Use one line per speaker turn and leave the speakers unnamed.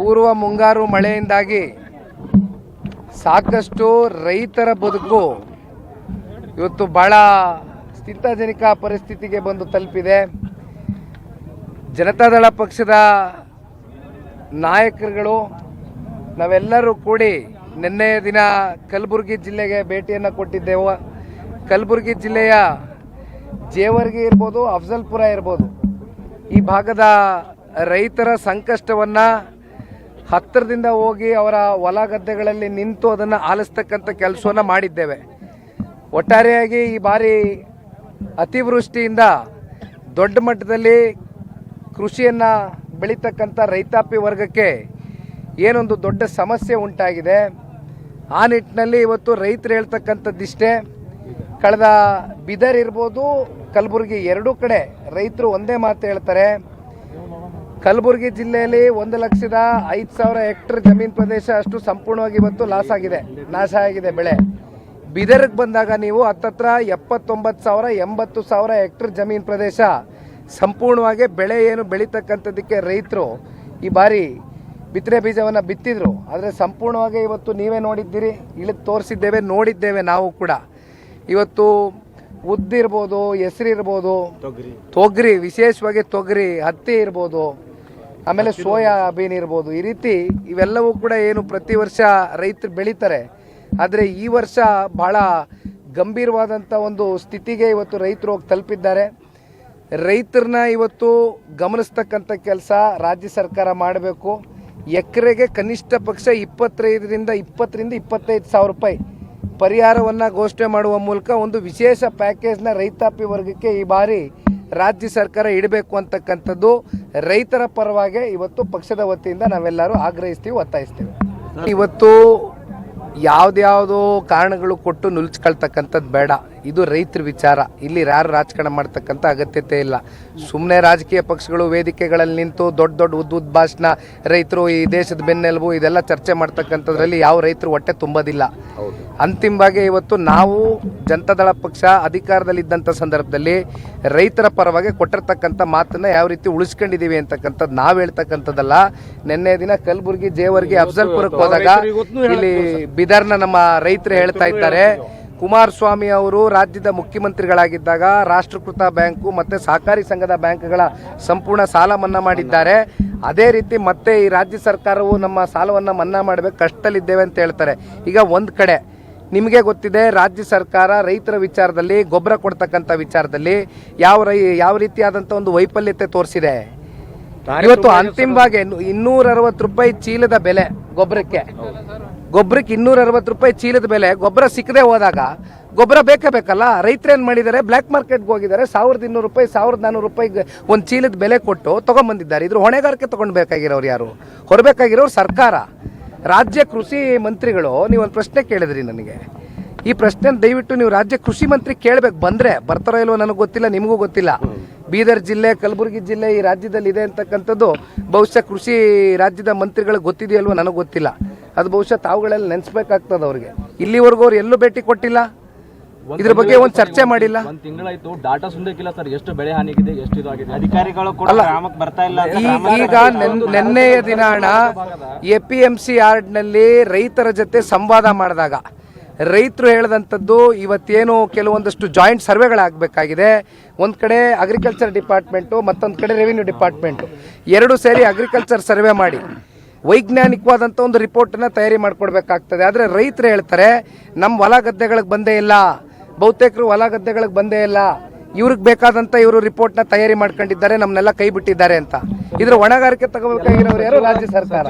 ಪೂರ್ವ ಮುಂಗಾರು ಮಳೆಯಿಂದಾಗಿ ಸಾಕಷ್ಟು ರೈತರ ಬದುಕು ಇವತ್ತು ಬಹಳ ಸ್ಥಿತಜನಕ ಪರಿಸ್ಥಿತಿಗೆ ಬಂದು ತಲುಪಿದೆ. ಜನತಾದಳ ಪಕ್ಷದ ನಾಯಕರುಗಳು, ನಾವೆಲ್ಲರೂ ಕೂಡಿ ನಿನ್ನೆಯ ದಿನ ಕಲಬುರಗಿ ಜಿಲ್ಲೆಗೆ ಭೇಟಿಯನ್ನು ಕೊಟ್ಟಿದ್ದೆವು. ಕಲಬುರಗಿ ಜಿಲ್ಲೆಯ ಜೇವರ್ಗಿ ಇರ್ಬೋದು, ಅಫ್ಜಲ್ಪುರ ಇರ್ಬೋದು. ಈ ಭಾಗದ ರೈತರ ಸಂಕಷ್ಟವನ್ನು ಹತ್ತಿರದಿಂದ ಹೋಗಿ ಅವರ ಹೊಲ ಗದ್ದೆಗಳಲ್ಲಿ ನಿಂತು ಅದನ್ನು ಆಲಿಸ್ತಕ್ಕಂಥ ಕೆಲಸವನ್ನು ಮಾಡಿದ್ದೇವೆ. ಒಟ್ಟಾರೆಯಾಗಿ ಈ ಬಾರಿ ಅತಿವೃಷ್ಟಿಯಿಂದ ದೊಡ್ಡ ಮಟ್ಟದಲ್ಲಿ ಕೃಷಿಯನ್ನು ಬೆಳೀತಕ್ಕಂಥ ರೈತಾಪಿ ವರ್ಗಕ್ಕೆ ಏನೊಂದು ದೊಡ್ಡ ಸಮಸ್ಯೆ ಉಂಟಾಗಿದೆ. ಆ ನಿಟ್ಟಿನಲ್ಲಿ ಇವತ್ತು ರೈತರು ಹೇಳ್ತಕ್ಕಂಥದ್ದಿಷ್ಟೇ, ಕಳೆದ ಬಿದರ್ ಇರ್ಬೋದು, ಕಲಬುರಗಿ ಎರಡೂ ಕಡೆ ರೈತರು ಒಂದೇ ಮಾತು ಹೇಳ್ತಾರೆ. ಕಲಬುರಗಿ ಜಿಲ್ಲೆಯಲ್ಲಿ ಒಂದು ಲಕ್ಷದ ಐದು ಸಾವಿರ ಹೆಕ್ಟರ್ ಜಮೀನು ಪ್ರದೇಶ ಅಷ್ಟು ಸಂಪೂರ್ಣವಾಗಿ ಇವತ್ತು ಲಾಸ್ ಆಗಿದೆ ನಾಶ ಆಗಿದೆ ಬೆಳೆ. ಬಿದರ್ಗೆ ಬಂದಾಗ ನೀವು ಹತ್ತತ್ರ ಎಪ್ಪತ್ತೊಂಬತ್ತು ಸಾವಿರ ಎಂಬತ್ತು ಸಾವಿರ ಹೆಕ್ಟರ್ ಜಮೀನು ಪ್ರದೇಶ. ಸಂಪೂರ್ಣವಾಗಿ ಬೆಳೆ ಏನು ಬೆಳೀತಕ್ಕಂಥದ್ದಕ್ಕೆ ರೈತರು ಈ ಬಾರಿ ಬಿತ್ತನೆ ಬೀಜವನ್ನು ಬಿತ್ತಿದ್ರು. ಆದರೆ ಸಂಪೂರ್ಣವಾಗಿ ಇವತ್ತು ನೀವೇ ನೋಡಿದ್ದೀರಿ ಇಳಿದು ತೋರಿಸಿದ್ದೇವೆ ನೋಡಿದ್ದೇವೆ ನಾವು ಕೂಡ. ಇವತ್ತು ಉದ್ದಿರ್ಬೋದು ಹೆಸರಿರ್ಬೋದು ತೊಗರಿ. ವಿಶೇಷವಾಗಿ ತೊಗರಿ ಹತ್ತಿ ಇರ್ಬೋದು. ಆಮೇಲೆ ಸೋಯಾಬೀನ್ ಇರ್ಬೋದು. ಈ ರೀತಿ ಇವೆಲ್ಲವೂ ಕೂಡ ಏನು ಪ್ರತಿ ವರ್ಷ ರೈತರು ಬೆಳೀತಾರೆ. ಆದರೆ ಈ ವರ್ಷ ಬಹಳ ಗಂಭೀರವಾದಂಥ ಒಂದು ಸ್ಥಿತಿಗೆ ಇವತ್ತು ರೈತರು ಹೋಗಿ ತಲುಪಿದ್ದಾರೆ. ರೈತರನ್ನ ಇವತ್ತು ಗಮನಿಸ್ತಕ್ಕಂಥ ಕೆಲಸ ರಾಜ್ಯ ಸರ್ಕಾರ ಮಾಡಬೇಕು. ಎಕರೆಗೆ ಕನಿಷ್ಠ ಪಕ್ಷ ಇಪ್ಪತ್ತೈದರಿಂದ ಇಪ್ಪತ್ತರಿಂದ ಇಪ್ಪತ್ತೈದು ಸಾವಿರ ರೂಪಾಯಿ ಪರಿಹಾರವನ್ನು ಘೋಷಣೆ ಮಾಡುವ ಮೂಲಕ ಒಂದು ವಿಶೇಷ ಪ್ಯಾಕೇಜ್ನ ರೈತಾಪಿ ವರ್ಗಕ್ಕೆ ಈ ಬಾರಿ ರಾಜ್ಯ ಸರ್ಕಾರ ಇಡಬೇಕು ಅಂತಕ್ಕಂಥದ್ದು ರೈತರ ಪರವಾಗಿ ಇವತ್ತು ಪಕ್ಷದ ವತಿಯಿಂದ ನಾವೆಲ್ಲರೂ ಆಗ್ರಹಿಸ್ತೀವಿ ಒತ್ತಾಯಿಸ್ತೀವಿ. ಇವತ್ತು ಯಾವ್ದಾವುದೋ ಕಾರಣಗಳು ಕೊಟ್ಟು ನುಲ್ಚ್ಕೊಳ್ತಕ್ಕಂಥದ್ದು ಬೇಡ. ಇದು ರೈತರ ವಿಚಾರ. ಇಲ್ಲಿ ಯಾರು ರಾಜಕಾರಣ ಮಾಡ್ತಕ್ಕಂಥ ಅಗತ್ಯತೆ ಇಲ್ಲ. ಸುಮ್ಮನೆ ರಾಜಕೀಯ ಪಕ್ಷಗಳು ವೇದಿಕೆಗಳಲ್ಲಿ ನಿಂತು ದೊಡ್ಡ ದೊಡ್ಡ ಉದ್ದ ಉದ್ದ ಭಾಷಣ ರೈತರು ಈ ದೇಶದ ಬೆನ್ನೆಲುಬು ಇದೆಲ್ಲ ಚರ್ಚೆ ಮಾಡ್ತಕ್ಕಂಥದ್ರಲ್ಲಿ ಯಾವ ರೈತರು ಹೊಟ್ಟೆ ತುಂಬೋದಿಲ್ಲ. ಅಂತಿಮವಾಗಿ ಇವತ್ತು ನಾವು ಜನತಾದಳ ಪಕ್ಷ ಅಧಿಕಾರದಲ್ಲಿದ್ದಂಥ ಸಂದರ್ಭದಲ್ಲಿ ರೈತರ ಪರವಾಗಿ ಕೊಟ್ಟಿರ್ತಕ್ಕಂಥ ಮಾತನ್ನ ಯಾವ ರೀತಿ ಉಳಿಸ್ಕೊಂಡಿದೀವಿ ಅಂತಕ್ಕಂಥದ್ದು ನಾವು ಹೇಳ್ತಕ್ಕಂಥದ್ದಲ್ಲ. ನಿನ್ನೆ ದಿನ ಕಲಬುರಗಿ ಜೇವರ್ಗಿ ಅಫ್ಜಲ್ಪುರಕ್ಕೆ ಹೋದಾಗ ಇಲ್ಲಿ ಬಿದರ್ನ ನಮ್ಮ ರೈತರು ಹೇಳ್ತಾ ಇದ್ದಾರೆ. ಕುಮಾರಸ್ವಾಮಿ ಅವರು ರಾಜ್ಯದ ಮುಖ್ಯಮಂತ್ರಿಗಳಾಗಿದ್ದಾಗ ರಾಷ್ಟ್ರೀಕೃತ ಬ್ಯಾಂಕು ಮತ್ತು ಸಹಕಾರಿ ಸಂಘದ ಬ್ಯಾಂಕ್ಗಳ ಸಂಪೂರ್ಣ ಸಾಲ ಮನ್ನಾ ಮಾಡಿದ್ದಾರೆ. ಅದೇ ರೀತಿ ಮತ್ತೆ ಈ ರಾಜ್ಯ ಸರ್ಕಾರವು ನಮ್ಮ ಸಾಲವನ್ನು ಮನ್ನಾ ಮಾಡಬೇಕು ಕಷ್ಟದಲ್ಲಿದ್ದೇವೆ ಅಂತ ಹೇಳ್ತಾರೆ. ಈಗ ಒಂದು ಕಡೆ ನಿಮಗೆ ಗೊತ್ತಿದೆ ರಾಜ್ಯ ಸರ್ಕಾರ ರೈತರ ವಿಚಾರದಲ್ಲಿ ಗೊಬ್ಬರ ಕೊಡ್ತಕ್ಕಂಥ ವಿಚಾರದಲ್ಲಿ ಯಾವ ರೈ ಯಾವ ರೀತಿಯಾದಂಥ ಒಂದು ವೈಫಲ್ಯತೆ ತೋರಿಸಿದೆ? ಇವತ್ತು ಅಂತಿಮವಾಗಿ ಇನ್ನೂರ ಅರವತ್ತು ರೂಪಾಯಿ ಚೀಲದ ಬೆಲೆ ಗೊಬ್ಬರಕ್ಕೆ. ಗೊಬ್ಬರಕ್ಕೆ ಇನ್ನೂರ ಅರವತ್ತು ರೂಪಾಯಿ ಚೀಲದ ಬೆಲೆ ಗೊಬ್ಬರ ಸಿಕ್ಕದೆ ಹೋದಾಗ ಗೊಬ್ಬರ ಬೇಕೇ ಬೇಕಲ್ಲ? ರೈತರು ಏನು ಮಾಡಿದ್ದಾರೆ? ಬ್ಲ್ಯಾಕ್ ಮಾರ್ಕೆಟ್ಗೆ ಹೋಗಿದ್ದಾರೆ. ಸಾವಿರದ ಇನ್ನೂರು ರೂಪಾಯಿ, ಸಾವಿರದ ನಾನ್ನೂರು ರೂಪಾಯಿಗೆ ಒಂದು ಚೀಲದ ಬೆಲೆ ಕೊಟ್ಟು ತಗೊಂಬಂದಿದ್ದಾರೆ. ಇದ್ರ ಹೊಣೆಗಾರಿಕೆ ತಗೊಂಡ್ಬೇಕಾಗಿರೋರು ಯಾರು? ಹೊರಬೇಕಾಗಿರೋರು ಸರ್ಕಾರ. ರಾಜ್ಯ ಕೃಷಿ ಮಂತ್ರಿಗಳು ಒಂದು ಪ್ರಶ್ನೆ ಕೇಳಿದ್ರಿ ನನಗೆ. ಈ ಪ್ರಶ್ನೆ ದಯವಿಟ್ಟು ನೀವು ರಾಜ್ಯ ಕೃಷಿ ಮಂತ್ರಿ ಕೇಳಬೇಕು. ಬಂದರೆ ಬರ್ತಾರೋ ಇಲ್ವೋ ನನಗೆ ಗೊತ್ತಿಲ್ಲ, ನಿಮಗೂ ಗೊತ್ತಿಲ್ಲ. ಬೀದರ್ ಜಿಲ್ಲೆ, ಕಲಬುರಗಿ ಜಿಲ್ಲೆ ಈ ರಾಜ್ಯದಲ್ಲಿ ಇದೆ ಅಂತಕ್ಕಂಥದ್ದು ಬಹುಶಃ ಕೃಷಿ ರಾಜ್ಯದ ಮಂತ್ರಿಗಳಿಗೆ ಗೊತ್ತಿದೆಯಲ್ವೋ ನನಗೆ ಗೊತ್ತಿಲ್ಲ. ಅದು ಬಹುಶಃ ತಾವುಗಳೆಲ್ಲ ನೆನೆಸ್ಬೇಕಾಗ್ತದೆ ಅವ್ರಿಗೆ. ಇಲ್ಲಿವರೆಗೂ ಅವ್ರು ಎಲ್ಲೂ ಭೇಟಿ ಕೊಟ್ಟಿಲ್ಲ. ಇದ್ರ ಬಗ್ಗೆ ಒಂದು ಚರ್ಚೆ ಮಾಡಿಲ್ಲ.
ಒಂದ್ ತಿಂಗಳಾಯ್ತು ಡಾಟಾ ಸುಂದಕ್ಕಿಲ್ಲ ಸರ್. ಎಷ್ಟು ಬೆಳೆ ಹಾನಿಗಿದೆ ಎಷ್ಟು ಇದಾಗಿದೆ ಅಧಿಕಾರಿಗಳು ಕೂಡ ಗ್ರಾಮಕ್ಕೆ ಬರ್ತಾ ಇಲ್ಲ ಅಂತ
ಈಗ ನೆನ್- ನೆನ್ನೆಯ ದಿನ ಅಣ್ಣ ಎ ಪಿ ಎಂ ಸಿ ಯಾರ್ಡ್ನಲ್ಲಿ ರೈತರ ಜೊತೆ ಸಂವಾದ ಮಾಡಿದಾಗ ರೈತರು ಹೇಳಿದಂಥದ್ದು ಇವತ್ತೇನು ಕೆಲವೊಂದಷ್ಟು ಜಾಯಿಂಟ್ ಸರ್ವೆಗಳಾಗಬೇಕಾಗಿದೆ. ಒಂದು ಕಡೆ ಅಗ್ರಿಕಲ್ಚರ್ ಡಿಪಾರ್ಟ್ಮೆಂಟು ಮತ್ತೊಂದು ಕಡೆ ರೆವಿನ್ಯೂ ಡಿಪಾರ್ಟ್ಮೆಂಟು ಎರಡು ಸೇರಿ ಅಗ್ರಿಕಲ್ಚರ್ ಸರ್ವೆ ಮಾಡಿ. ವೈಜ್ಞಾನಿಕವಾದಂಥ ಒಂದು ರಿಪೋರ್ಟನ್ನು ತಯಾರಿ ಮಾಡಿಕೊಡ್ಬೇಕಾಗ್ತದೆ. ಆದರೆ ರೈತರು ಹೇಳ್ತಾರೆ ನಮ್ಮ ಹೊಲ ಗದ್ದೆಗಳಿಗೆ ಬಂದೇ ಇಲ್ಲ. ಬಹುತೇಕರು ಹೊಲ ಗದ್ದೆಗಳಿಗೆ ಬಂದೇ ಇಲ್ಲ. ಇವ್ರಿಗೆ ಬೇಕಾದಂಥ ಇವರು ರಿಪೋರ್ಟ್ನ ತಯಾರಿ ಮಾಡ್ಕೊಂಡಿದ್ದಾರೆ ನಮ್ಮನ್ನೆಲ್ಲ ಕೈ ಬಿಟ್ಟಿದ್ದಾರೆ ಅಂತ. ಇದ್ರ ಹೊಣೆಗಾರಿಕೆ ತಗೋಬೇಕಾಗಿರೋರು ಯಾರು? ರಾಜ್ಯ ಸರ್ಕಾರ.